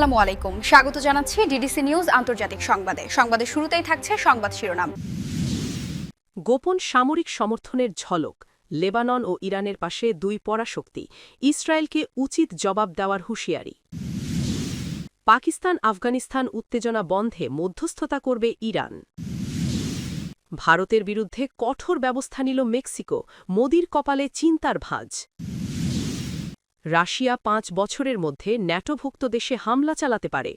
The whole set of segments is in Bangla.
আসসালামু আলাইকুম। স্বাগত জানাচ্ছি ডিডিসি নিউজ আন্তর্জাতিক সংবাদে। সংবাদের শুরুতেই থাকছে সংবাদ শিরোনাম। গোপন সামরিক সমর্থনের ঝলক, লেবানন ও ইরানের পাশে দুই পরাশক্তি, ইসরায়েলকে উচিত জবাব দেওয়ার হুঁশিয়ারি। পাকিস্তান আফগানিস্তান উত্তেজনা বন্ধে মধ্যস্থতা করবে ইরান। ভারতের বিরুদ্ধে কঠোর ব্যবস্থা নিল মেক্সিকো, মোদির কপালে চিন্তার ভাঁজ। রাশিয়া পাঁচ বছরের মধ্যে ন্যাটোভুক্ত দেশে হামলা চালাতে পারে।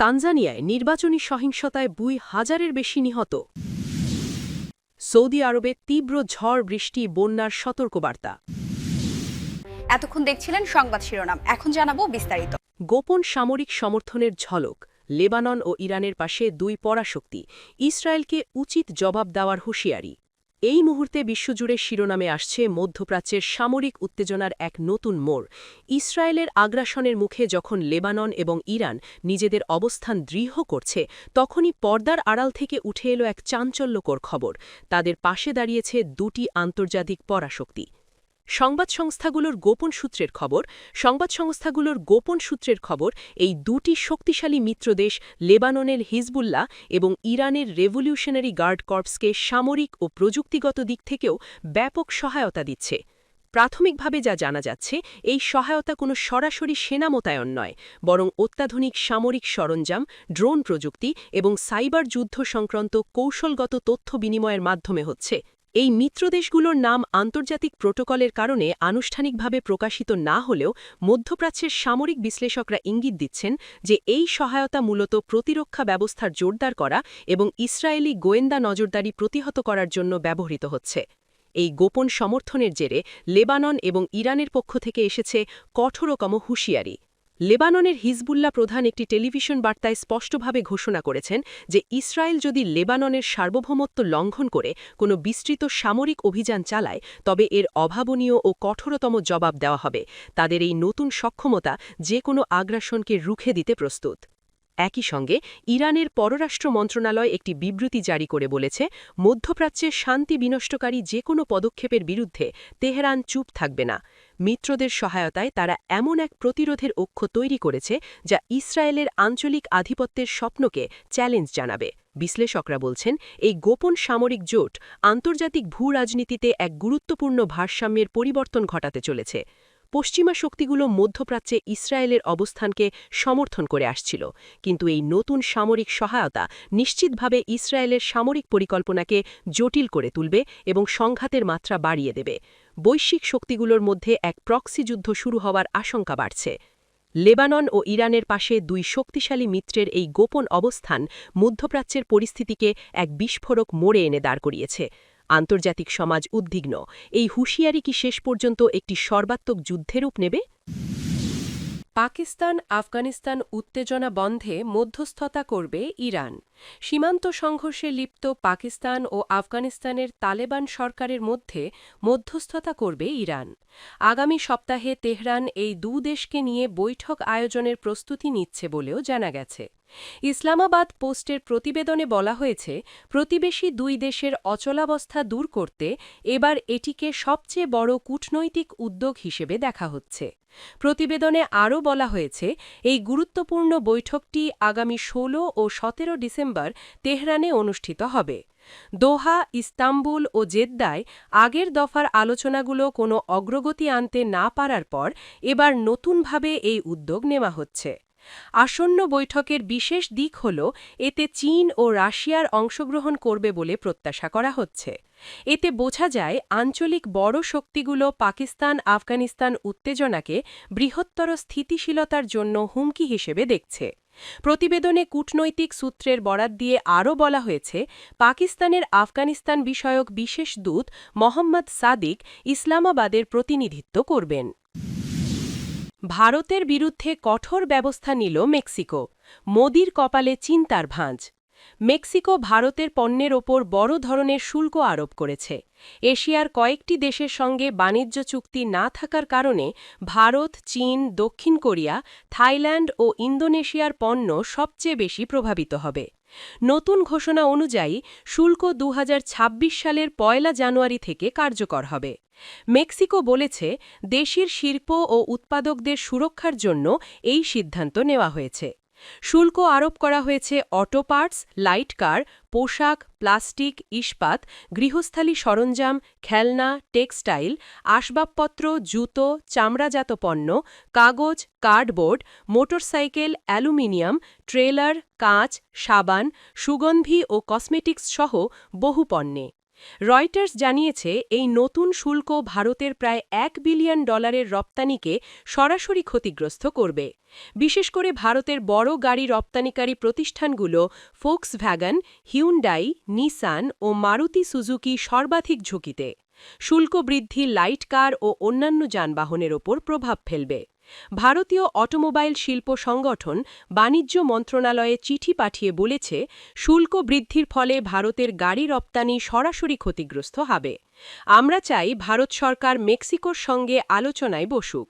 তানজানিয়ায় নির্বাচনী সহিংসতায় দুই হাজারের বেশি নিহত। সৌদি আরবে তীব্র ঝড় বৃষ্টি বন্যার সতর্কবার্তা। এতক্ষণ দেখছিলেন সংবাদ শিরোনাম। এখন জানাব বিস্তারিত। গোপন সামরিক সমর্থনের ঝলক লেবানন ও ইরানের পাশে দুই পরাশক্তি ইসরায়েলকে উচিত জবাব দেওয়ার হুঁশিয়ারি। এই মুহূর্তে বিশ্বজুড়ে শিরোনামে আসছে মধ্যপ্রাচ্যের সামরিক উত্তেজনার এক নতুন মোড়। ইসরায়েলের আগ্রাসনের মুখে যখন লেবানন এবং ইরান নিজেদের অবস্থান দৃঢ় করছে, তখনই পর্দার আড়াল থেকে উঠে এলো এক চাঞ্চল্যকর খবর। তাদের পাশে দাঁড়িয়েছে দুটি আন্তর্জাতিক পরাশক্তি। সংবাদ সংস্থাগুলোর গোপন সূত্রের খবর, সংবাদ সংস্থাগুলোর গোপন সূত্রের খবর, এই দুটি শক্তিশালী মিত্রদেশ লেবাননের হিজবুল্লাহ এবং ইরানের রেভলিউশনারি গার্ড কর্পসকে সামরিক ও প্রযুক্তিগত দিক থেকেও ব্যাপক সহায়তা দিচ্ছে। প্রাথমিকভাবে যা জানা যাচ্ছে, এই সহায়তা কোনো সরাসরি সেনা মোতায়ন নয়, বরং অত্যাধুনিক সামরিক সরঞ্জাম, ড্রোন প্রযুক্তি এবং সাইবার যুদ্ধ সংক্রান্ত কৌশলগত তথ্য বিনিময়ের মাধ্যমে হচ্ছে। এই মিত্রদেশগুলোর নাম আন্তর্জাতিক প্রোটোকলের কারণে আনুষ্ঠানিকভাবে প্রকাশিত না হলেও মধ্যপ্রাচ্যের সামরিক বিশ্লেষকরা ইঙ্গিত দিচ্ছেন যে এই সহায়তা মূলত প্রতিরক্ষা ব্যবস্থার জোরদার করা এবং ইসরায়েলি গোয়েন্দা নজরদারি প্রতিহত করার জন্য ব্যবহৃত হচ্ছে। এই গোপন সমর্থনের জেরে লেবানন এবং ইরানের পক্ষ থেকে এসেছে কঠোরকম হুঁশিয়ারি। লেবাননের হিজবুল্লা প্রধান একটি টেলিভিশন বার্তায় স্পষ্টভাবে ঘোষণা করেছেন যে ইসরায়েল যদি লেবাননের সার্বভৌমত্ব লঙ্ঘন করে কোনো বিস্তৃত সামরিক অভিযান চালায়, তবে এর অভাবনীয় ও কঠোরতম জবাব দেওয়া হবে। তাদের এই নতুন সক্ষমতা যে কোনো আগ্রাসনকে রুখে দিতে প্রস্তুত। একই সঙ্গে ইরানের পররাষ্ট্র মন্ত্রণালয় একটি বিবৃতি জারি করে বলেছে, মধ্যপ্রাচ্যে শান্তি বিনষ্টকারী যে কোনো পদক্ষেপের বিরুদ্ধে তেহরান চুপ থাকবে না। মিত্রদের সহায়তায় তারা এমন এক প্রতিরোধের অক্ষ তৈরি করেছে যা ইসরায়েলের আঞ্চলিক আধিপত্যের স্বপ্নকে চ্যালেঞ্জ জানাবে। বিশ্লেষকরা বলছেন, এই গোপন সামরিক জোট আন্তর্জাতিক ভূ রাজনীতিতে এক গুরুত্বপূর্ণ ভারসাম্যের পরিবর্তন ঘটাতে চলেছে। পশ্চিমা শক্তিগুলো মধ্যপ্রাচ্যে ইসরায়েলের অবস্থানকে সমর্থন করে আসছিল, কিন্তু এই নতুন সামরিক সহায়তা নিশ্চিতভাবে ইসরায়েলের সামরিক পরিকল্পনাকে জটিল করে তুলবে এবং সংঘাতের মাত্রা বাড়িয়ে দেবে। বৈশ্বিক শক্তিগুলোর মধ্যে এক প্রক্সি যুদ্ধ শুরু হওয়ার আশঙ্কা বাড়ছে। লেবানন ও ইরানের পাশে দুই শক্তিশালী মিত্রের এই গোপন অবস্থান মধ্যপ্রাচ্যের পরিস্থিতিকে এক বিস্ফোরক মোড়ে এনে দাঁড় করিয়েছে। আন্তর্জাতিক সমাজ উদ্বিগ্ন। এই হুঁশিয়ারি কি শেষ পর্যন্ত একটি সর্বাত্মক যুদ্ধের রূপ নেবে? পাকিস্তান আফগানিস্তান উত্তেজনা বন্ধে মধ্যস্থতা করবে ইরান। সীমান্ত সংঘর্ষে লিপ্ত পাকিস্তান ও আফগানিস্তানের তালেবান সরকারের মধ্যে মধ্যস্থতা করবে ইরান। আগামী সপ্তাহে তেহরান এই দু দেশকে নিয়ে বৈঠক আয়োজনের প্রস্তুতি নিচ্ছে বলেও জানা গেছে। ইসলামাবাদ পোস্টের প্রতিবেদনে বলা হয়েছে, প্রতিবেশী দুই দেশের অচলাবস্থা দূর করতে এবার এটিকে সবচেয়ে বড় কূটনৈতিক উদ্যোগ হিসেবে দেখা হচ্ছে। প্রতিবেদনে আরও বলা হয়েছে, এই গুরুত্বপূর্ণ বৈঠকটি আগামী ১৬ ও ১৭ ডিসেম্বর তেহরানে অনুষ্ঠিত হবে। দোহা, ইস্তাম্বুল ও জেদ্দায় আগের দফার আলোচনাগুলো কোনো অগ্রগতি আনতে না পারার পর এবার নতুনভাবে এই উদ্যোগ নেওয়া হচ্ছে। আসন্ন বৈঠকের বিশেষ দিক হল, এতে চীন ও রাশিয়ার অংশগ্রহণ করবে বলে প্রত্যাশা করা হচ্ছে। এতে বোঝা যায়, আঞ্চলিক বড় শক্তিগুলো পাকিস্তান, আফগানিস্তান উত্তেজনাকে বৃহত্তর স্থিতিশীলতার জন্য হুমকি হিসেবে দেখছে। প্রতিবেদনে কূটনৈতিক সূত্রের বরাত দিয়ে আরও বলা হয়েছে, পাকিস্তানের আফগানিস্তান বিষয়ক বিশেষ দূত মোহাম্মদ সাদিক ইসলামাবাদের প্রতিনিধিত্ব করবেন। ভারতের বিরুদ্ধে কঠোর ব্যবস্থা নিল মেক্সিকো, মোদির কপালে চিন্তার ভাঁজ। মেক্সিকো ভারতের পণ্যের ওপর বড় ধরনের শুল্ক আরোপ করেছে। এশিয়ার কয়েকটি দেশের সঙ্গে বাণিজ্য চুক্তি না থাকার কারণে ভারত, চীন, দক্ষিণ কোরিয়া, থাইল্যান্ড ও ইন্দোনেশিয়ার পণ্য সবচেয়ে বেশি প্রভাবিত হবে। নতুন ঘোষণা অনুযায়ী, শুল্ক দু হাজার ছাব্বিশ সালের পয়লা জানুয়ারি থেকে কার্যকর হবে। মেক্সিকো বলেছে, দেশের শিল্প ও উৎপাদকদের সুরক্ষার জন্য এই সিদ্ধান্ত নেওয়া হয়েছে। শুল্ক আরোপ করা হয়েছে অটো পার্টস, লাইট কার, পোশাক, প্লাস্টিক, ইস্পাত, গৃহস্থালী সরঞ্জাম, খেলনা, টেক্সটাইল, আসবাবপত্র, জুতো, চামড়াজাত পণ্য, কাগজ, কার্ডবোর্ড, মোটরসাইকেল, অ্যালুমিনিয়াম, ট্রেলার, কাঁচ, সাবান, সুগন্ধি ও কসমেটিক্স সহ বহু পণ্যে। রয়টার্স জানিয়েছে, এই নতুন শুল্ক ভারতের প্রায় এক বিলিয়ন ডলারের রপ্তানিকে সরাসরি ক্ষতিগ্রস্ত করবে। বিশেষ করে ভারতের বড় গাড়ি রপ্তানিকারী প্রতিষ্ঠানগুলো ফোক্সভ্যাগন, হিউন্ডাই, নিসান ও মারুতি সুজুকি সর্বাধিক ঝুঁকিতে। শুল্ক বৃদ্ধি, লাইট কার ও অন্যান্য যানবাহনের ওপর প্রভাব ফেলবে। ভারতীয় অটোমোবাইল শিল্প সংগঠন বাণিজ্য মন্ত্রণালয়ে চিঠি পাঠিয়ে বলেছে, শুল্ক বৃদ্ধির ফলে ভারতের গাড়ি রপ্তানি সরাসরি ক্ষতিগ্রস্ত হবে। আমরা চাই ভারত সরকার মেক্সিকোর সঙ্গে আলোচনায় বসুক।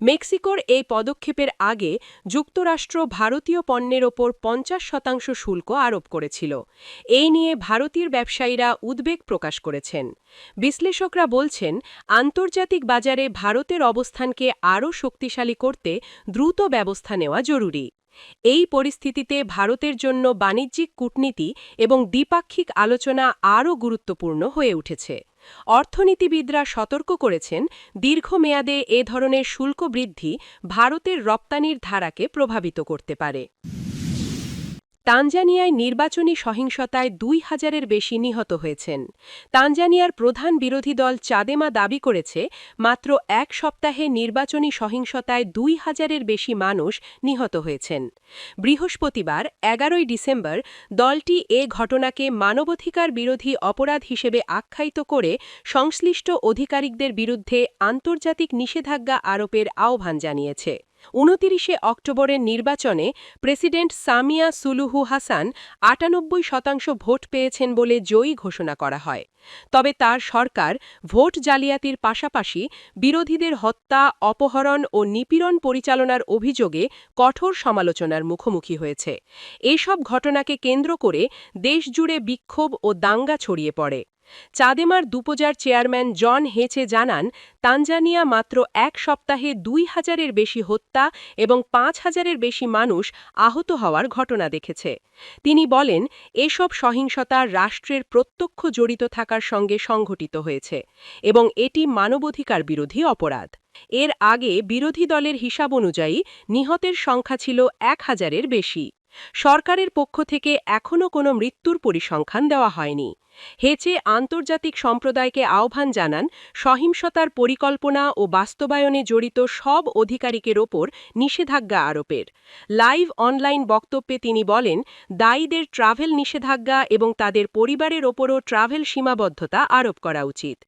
মেক্সিকোর এই পদক্ষেপের আগে যুক্তরাষ্ট্র ভারতীয় পণ্যের ওপর পঞ্চাশ শতাংশ শুল্ক আরোপ করেছিল। এই নিয়ে ভারতীয় ব্যবসায়ীরা উদ্বেগ প্রকাশ করেছেন। বিশ্লেষকরা বলছেন, আন্তর্জাতিক বাজারে ভারতের অবস্থানকে আরও শক্তিশালী করতে দ্রুত ব্যবস্থা নেওয়া জরুরি। এই পরিস্থিতিতে ভারতের জন্য বাণিজ্যিক কূটনীতি এবং দ্বিপাক্ষিক আলোচনা আরও গুরুত্বপূর্ণ হয়ে উঠেছে। অর্থনীতিবিদরা সতর্ক করেছেন দীর্ঘমেয়াদে এ ধরনের শুল্ক বৃদ্ধি ভারতের রপ্তানির ধারাকে প্রভাবিত করতে পারে। তানজানিয়ায় নির্বাচনী সহিংসতায় দুই হাজারের বেশি নিহত হয়েছেন। তানজানিয়ার প্রধান বিরোধী দল চাদেমা দাবি করেছে, মাত্র এক সপ্তাহে নির্বাচনী সহিংসতায় দুই হাজারের বেশি মানুষ নিহত হয়েছেন। বৃহস্পতিবার, এগারোই ডিসেম্বর, দলটি এ ঘটনাকে মানবাধিকার বিরোধী অপরাধ হিসেবে আখ্যায়িত করে সংশ্লিষ্ট অধিকারিকদের বিরুদ্ধে আন্তর্জাতিক নিষেধাজ্ঞা আরোপের আহ্বান জানিয়েছে। উনতিরিশে অক্টোবরের নির্বাচনে প্রেসিডেন্ট সামিয়া সুলুহু হাসান আটানব্বই শতাংশ ভোট পেয়েছেন বলে জয়ী ঘোষণা করা হয়। তবে তার সরকার ভোট জালিয়াতির পাশাপাশি বিরোধীদের হত্যা, অপহরণ ও নিপীড়ন পরিচালনার অভিযোগে কঠোর সমালোচনার মুখোমুখি হয়েছে। এসব ঘটনাকে কেন্দ্র করে দেশজুড়ে বিক্ষোভ ও দাঙ্গা ছড়িয়ে পড়ে। চাদেমার দুপোজার চেয়ারম্যান জন হেচে জানান, তানজানিয়া মাত্র এক সপ্তাহে দুই হাজারের বেশি হত্যা এবং পাঁচ হাজারের বেশি মানুষ আহত হওয়ার ঘটনা দেখেছে। তিনি বলেন, এসব সহিংসতা রাষ্ট্রের প্রত্যক্ষ জড়িত থাকার সঙ্গে সংঘটিত হয়েছে এবং এটি মানবাধিকার বিরোধী অপরাধ। এর আগে বিরোধী দলের হিসাব অনুযায়ী নিহতের সংখ্যা ছিল এক হাজারের বেশি। সরকারের পক্ষ থেকে এখনও কোনো মৃত্যুর পরিসংখ্যান দেওয়া হয়নি। হেচে আন্তর্জাতিক সম্প্রদায়কে আহ্বান জানান সহিংসতার পরিকল্পনা ও বাস্তবায়নে জড়িত সব অধিকারিকের ওপর নিষেধাজ্ঞা আরোপের। লাইভ অনলাইন বক্তব্যে তিনি বলেন, দায়ীদের ট্রাভেল নিষেধাজ্ঞা এবং তাদের পরিবারের ওপরও ট্রাভেল সীমাবদ্ধতা আরোপ করা উচিত।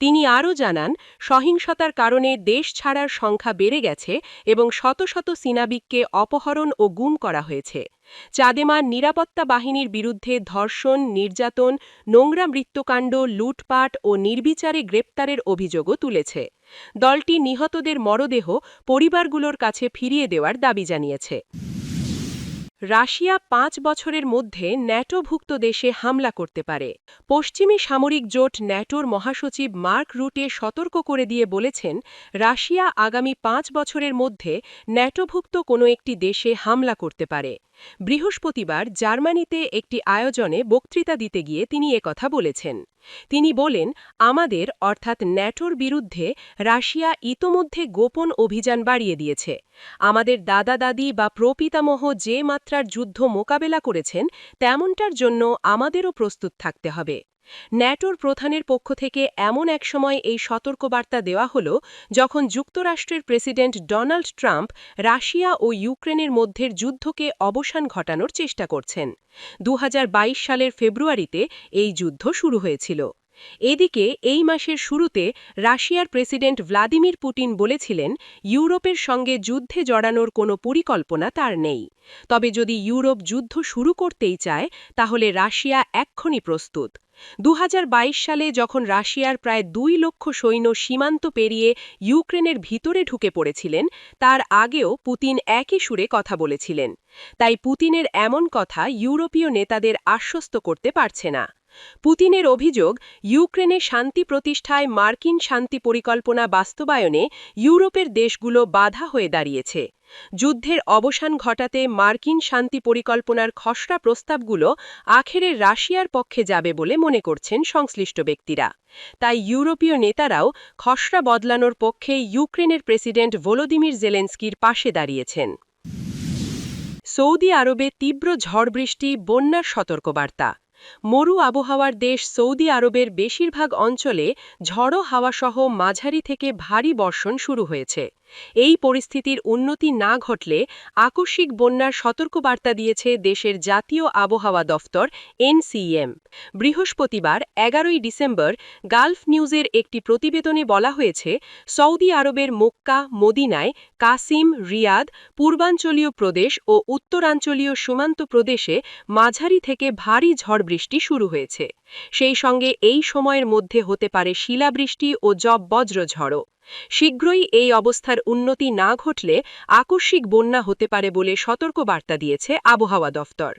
তিনি আরও জানান, সহিংসতার কারণে দেশ ছাড়ার সংখ্যা বেড়ে গেছে এবং শত শত সিনাবিককে অপহরণ ও গুম করা হয়েছে। চাদেমার নিরাপত্তা বাহিনীর বিরুদ্ধে ধর্ষণ, নির্যাতন, নোংরা মৃত্যুকাণ্ড, লুটপাট ও নির্বিচারে গ্রেপ্তারের অভিযোগও তুলেছে। দলটি নিহতদের মরদেহ পরিবারগুলোর কাছে ফিরিয়ে দেওয়ার দাবি জানিয়েছে। রাশিয়া পাঁচ বছরের মধ্যে ন্যাটোভুক্ত দেশে হামলা করতে পারে। পশ্চিমী সামরিক জোট ন্যাটোর মহাসচিব মার্ক রুটে সতর্ক করে দিয়ে বলেছেন, রাশিয়া আগামী পাঁচ বছরের মধ্যে ন্যাটোভুক্ত কোনো একটি দেশে হামলা করতে পারে। বৃহস্পতিবার জার্মানিতে একটি আয়োজনে বক্তৃতা দিতে গিয়ে তিনি একথা বলেছেন। তিনি বলেন, আমাদের, অর্থাৎ ন্যাটোর বিরুদ্ধে রাশিয়া ইতোমধ্যে গোপন অভিযান বাড়িয়ে দিয়েছে। আমাদের দাদা দাদি বা প্রপিতামহ যে মাত্রার যুদ্ধ মোকাবেলা করেছেন, তেমনটার জন্য আমাদেরও প্রস্তুত থাকতে হবে। ন্যাটোর প্রধানের পক্ষ থেকে এমন এক সময় এই সতর্কবার্তা দেওয়া হল, যখন যুক্তরাষ্ট্রের প্রেসিডেন্ট ডোনাল্ড ট্রাম্প রাশিয়া ও ইউক্রেনের মধ্যের যুদ্ধকে অবসান ঘটানোর চেষ্টা করছেন। দু হাজার বাইশ সালের ফেব্রুয়ারিতে এই যুদ্ধ শুরু হয়েছিল। এদিকে, এই মাসের শুরুতে রাশিয়ার প্রেসিডেন্ট ভ্লাদিমির পুতিন বলেছিলেন, ইউরোপের সঙ্গে যুদ্ধে জড়ানোর কোনো পরিকল্পনা তার নেই। তবে যদি ইউরোপ যুদ্ধ শুরু করতেই চায়, তাহলে রাশিয়া এক্ষুনি প্রস্তুত। দু হাজার বাইশ সালে যখন রাশিয়ার প্রায় দুই লক্ষ সৈন্য সীমান্ত পেরিয়ে ইউক্রেনের ভিতরে ঢুকে পড়েছিলেন, তার আগেও পুতিন একই সুরে কথা বলেছিলেন। তাই পুতিনের এমন কথা ইউরোপীয় নেতাদের আশ্বস্ত করতে পারছে না। পুতিনের অভিযোগ, ইউক্রেনে শান্তি প্রতিষ্ঠায় মার্কিন শান্তি পরিকল্পনা বাস্তবায়নে ইউরোপের দেশগুলো বাধা হয়ে দাঁড়িয়েছে। যুদ্ধের অবসান ঘটাতে মার্কিন শান্তি পরিকল্পনার খসড়া প্রস্তাবগুলো আখেরে রাশিয়ার পক্ষে যাবে বলে মনে করছেন সংশ্লিষ্ট ব্যক্তিরা। তাই ইউরোপীয় নেতারাও খসড়া বদলানোর পক্ষে ইউক্রেনের প্রেসিডেন্ট ভোলোদিমির জেলেন্সকির পাশে দাঁড়িয়েছেন। সৌদি আরবে তীব্র ঝড় বৃষ্টি, বন্যার সতর্কবার্তা। মরু আবহাওয়ার দেশ সৌদি আরবের বেশিরভাগ অঞ্চলে ঝড়ো হাওয়াসহ মাঝারি থেকে ভারী বর্ষণ শুরু হয়েছে। এই পরিস্থিতির উন্নতি না ঘটলে আকস্মিক বন্যার সতর্কবার্তা দিয়েছে দেশের জাতীয় আবহাওয়া দফতর এনসিএম। বৃহস্পতিবার এগারোই ডিসেম্বর গালফ নিউজের একটি প্রতিবেদনে বলা হয়েছে, সৌদি আরবের মক্কা, মদিনায় কাসিম, রিয়াদ, পূর্বাঞ্চলীয় প্রদেশ ও উত্তরাঞ্চলীয় সীমান্ত প্রদেশে মাঝারি থেকে ভারী ঝড় বৃষ্টি শুরু হয়েছে। সেই সঙ্গে এই সময়ের মধ্যে হতে পারে শিলাবৃষ্টি ও জব বজ্রঝড়ও শীঘ্রই এই অবস্থার উন্নতি না ঘটলে আকস্মিক বন্যা হতে পারে বলে সতর্ক বার্তা দিয়েছে আবহাওয়া দফতর।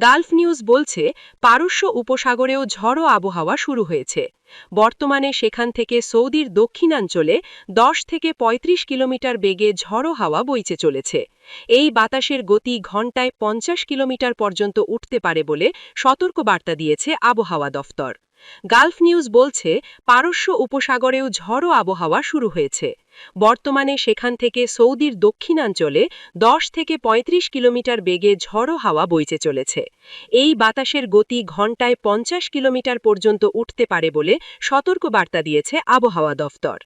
গালফ নিউজ বলছে, পারস্য উপসাগরেও ঝড়ো আবহাওয়া শুরু হয়েছে। বর্তমানে সেখান থেকে সৌদির দক্ষিণাঞ্চলে 10 থেকে ৩৫ কিলোমিটার বেগে ঝড়ো হাওয়া বইছে চলেছে। এই বাতাসের গতি ঘণ্টায় ৫০ কিলোমিটার পর্যন্ত উঠতে পারে বলে সতর্কবার্তা দিয়েছে আবহাওয়া দফতর। গালফ নিউজ বলছে, পারস্য উপসাগরেও ঝড়ো আবহাওয়া শুরু হয়েছে। বর্তমানে সেখান থেকে সৌদির দক্ষিণাঞ্চলে 10 থেকে ৩৫ কিলোমিটার বেগে ঝড়ো হাওয়া বইছে চলেছে। এই বাতাসের গতি ঘণ্টায় ৫০ কিলোমিটার পর্যন্ত উঠতে পারে বলে সতর্কবার্তা দিয়েছে আবহাওয়া দফতর।